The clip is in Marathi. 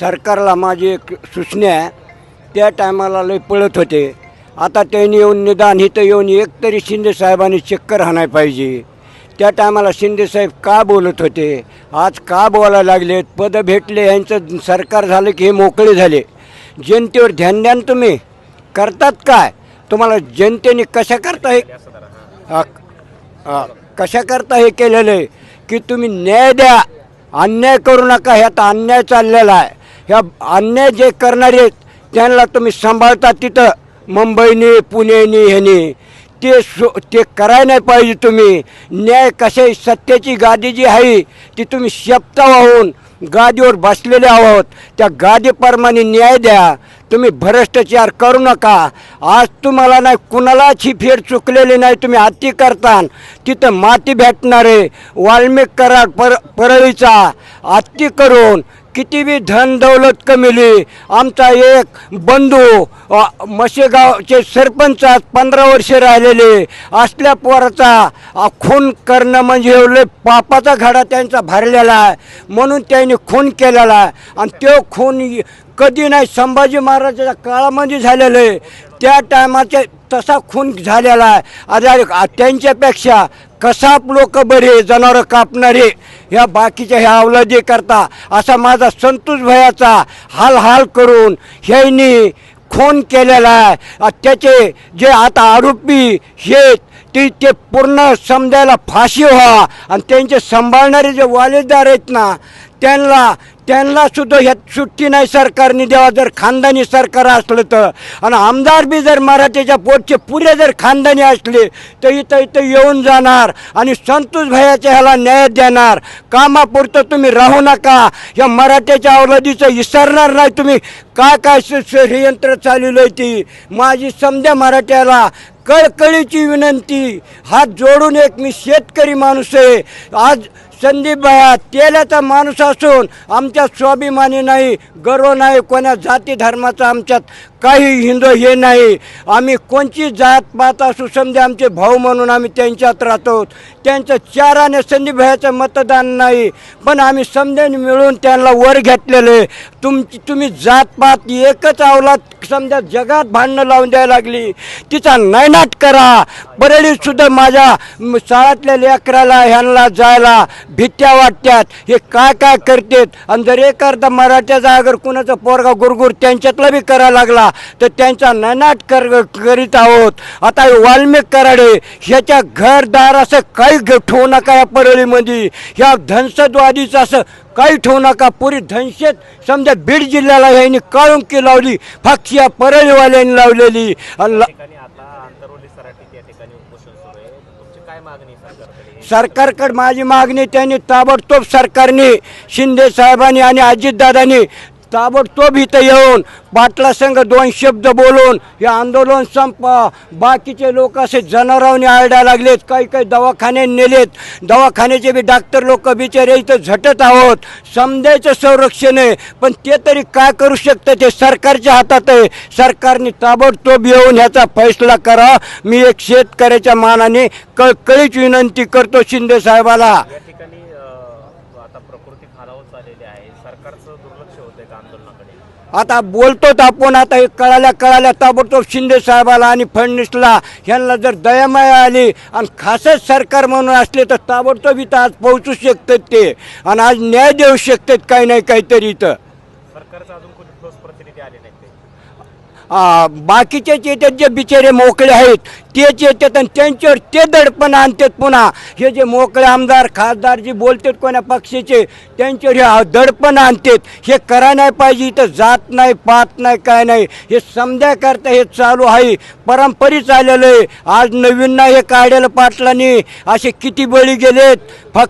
सरकारला माझी एक सूचना आहे. त्या टायमाला लय पळत होते. आता त्यांनी येऊन निदान इथं येऊन एक तरी शिंदेसाहेबांनी चक्कर हाणाय पाहिजे. त्या टायमाला शिंदेसाहेब का बोलत होते? आज का बोलायला लागलेत? पदं भेटले यांचं सरकार झालं की हे मोकळे झाले. जनतेवर ध्यान द्यान तुम्ही. करतात काय? तुम्हाला जनतेने कशा करता हे कशा करता हे केलेलं आहे? की तुम्ही न्याय द्या. अन्याय करू नका ह्यात अन्याय चाललेला आहे. ह्या अन्याय जे करणारे आहेत, त्यांना तुम्ही सांभाळता तिथं. मुंबईने पुणेने ह्याने. ते सो ते करायला नाही पाहिजे तुम्ही. न्याय कसे सत्तेची गादी जी आहे ती तुम्ही शपथा वाहून गादीवर बसलेले आहोत. त्या गादीप्रमाणे न्याय द्या. तुम्ही भ्रष्टाचार करू नका. आज तुम्हाला नाही कुणालाच ही फेर चुकलेली नाही तुम्ही हत्ती करता तिथं माती भेटणार आहे वाल्मिक करार पर परळीचा. हत्ती करून किती बी धन दौलत कमिली आमचा एक बंधू अ, मशेगावचे सरपंच आज पंधरा वर्ष राहिलेले असल्या पोराचा खून करणं म्हणजे एवढे पापाचा घडा त्यांचा भरलेला आहे. म्हणून त्यांनी खून केलेला आहे. आणि तो खून कधी नाही संभाजी महाराजाच्या काळामध्ये झालेलं आहे. त्या टायमाचे तसा खून झालेला आहे. आता त्यांच्यापेक्षा कसाप लोक बरे जनावरं कापणारे ह्या बाकीच्या ह्या अवलादी करता असा माझा संतोष भयाचा हाल हाल करून ह्यांनी खून केलेला आहे. त्याचे जे आता आरोपी हे ते ते पूर्ण समजायला फाशी व्हा आणि त्यांचे सांभाळणारे जे वालेदार आहेत ना त्यांना त्यांना सुद्धा ह्यात सुट्टी नाही सरकारने द्यावा. जर खानदानी सरकार असलं तर. आणि आमदार बी जर मराठीच्या पोटचे पुरे जर खानदानी असले तर इथं इथं येऊन जाणार आणि संतोष भयाच्या ह्याला न्याय देणार. कामापुरतं तुम्ही राहू नका. या मराठ्याच्या अवलदीचं विसरणार नाही तुम्ही. काय काय षडयंत्र चालवलं आहे ती? माझी समजा मराठ्याला कळकळीची विनंती. हात जोडून एक मी शेतकरी माणूस आहे. आज संदीप भया तेलाचा माणूस असून आमच्यात स्वाभिमानी नाही गर्व नाही कोण्या जाती धर्माचा आमच्यात काही हिंदू हे नाही. आम्ही कोणची जात पात असू समजा आमचे भाऊ म्हणून आम्ही त्यांच्यात राहतो. त्यांचं चाराने संदीप भयाचं मतदान नाही पण आम्ही समजेन मिळून त्यांना वर घेतलेले. तुमची तुम्ही जात पात एकच अवलाद समजा जगात भांडणं लावून द्यायला लागली तिचा नैनाट करा. परळीत सुद्धा माझ्या शाळातल्या लेकराला ह्यांना जायला भीत्या वाटत्यात. हे काय काय करतात? आणि जर एखादा मराठ्याचा अगर कुणाचा पोरगा गुरगुर त्यांच्यातला बी करायला लागला तर त्यांचा ननाट कर करीत आहोत. आता वाल्मिक कराडे ह्याच्या घरदार असं काही ठेवू नका या परळीमध्ये. ह्या धनसदवादीचं असं काही ठेवू नका. पुरी धनशेत समजा बीड जिल्ह्याला ह्यांनी काळुंकी लावली फक्त या परळीवाल्यांनी लावलेली आणि ला- ठिकाणी आता आंतरवली सराटीत या ठिकाणी उपोषण सुरू आहे तुमची काय मागणी आहे सरकारकडे माझी मागणी त्यांनी ताबडतोब सरकारने शिंदे साहेबांनी आणि अजितदादांनी ताबडतोब इथं येऊन पाटला संघ दोन शब्द बोलून हे आंदोलन संपा. बाकीचे लोक असे जनावरांनी आरडा लागलेत काही काही दवाखाने नेलेत. दवाखान्याचे बी डॉक्टर लोक बिचारे इथं झटत आहोत. समजायचं संरक्षण आहे पण ते तरी काय करू शकतं ते सरकारच्या हातात आहे. सरकारने ताबडतोब येऊन ह्याचा फैसला करा. मी एक शेतकऱ्याच्या मानाने कळकळीच विनंती करतो शिंदे साहेबाला या ठिकाणी अं, आता प्रकृती खालावत चाललेली आहे सरकारचं दुर्लक्ष होतंय का आंदोलनाकडे? आता बोलतोच आपण आता हे कळाल्या कळाल्या ताबडतोब शिंदे साहेबाला आणि फडणवीसला ह्यांना जर दयामाया आली आणि खासच सरकार म्हणून असले तर ताबडतोब इथं आज पोहोचू शकतात ते. आणि आज न्याय देऊ शकतात काही नाही काहीतरी इथं. सरकारचा अजून कोणी ठोस प्रतिनिधी आले नाही ते. येतात जे बिचारे मोकळे आहेत तेच येतात आणि त्यांच्यावर ते दडपण आणतात पुन्हा. हे जे मोकळे आमदार खासदार जे बोलतात कोण्या पक्षाचे त्यांच्यावर हे दडपण आणतात. हे करा नाही पाहिजे इथं जात नाही पात नाही काय नाही. हे समजा करता हे चालू आहे परंपरीच आलेलं आहे. आज नवीन नाही हे काढायला पाटलांनी असे किती बळी गेलेत. फक्त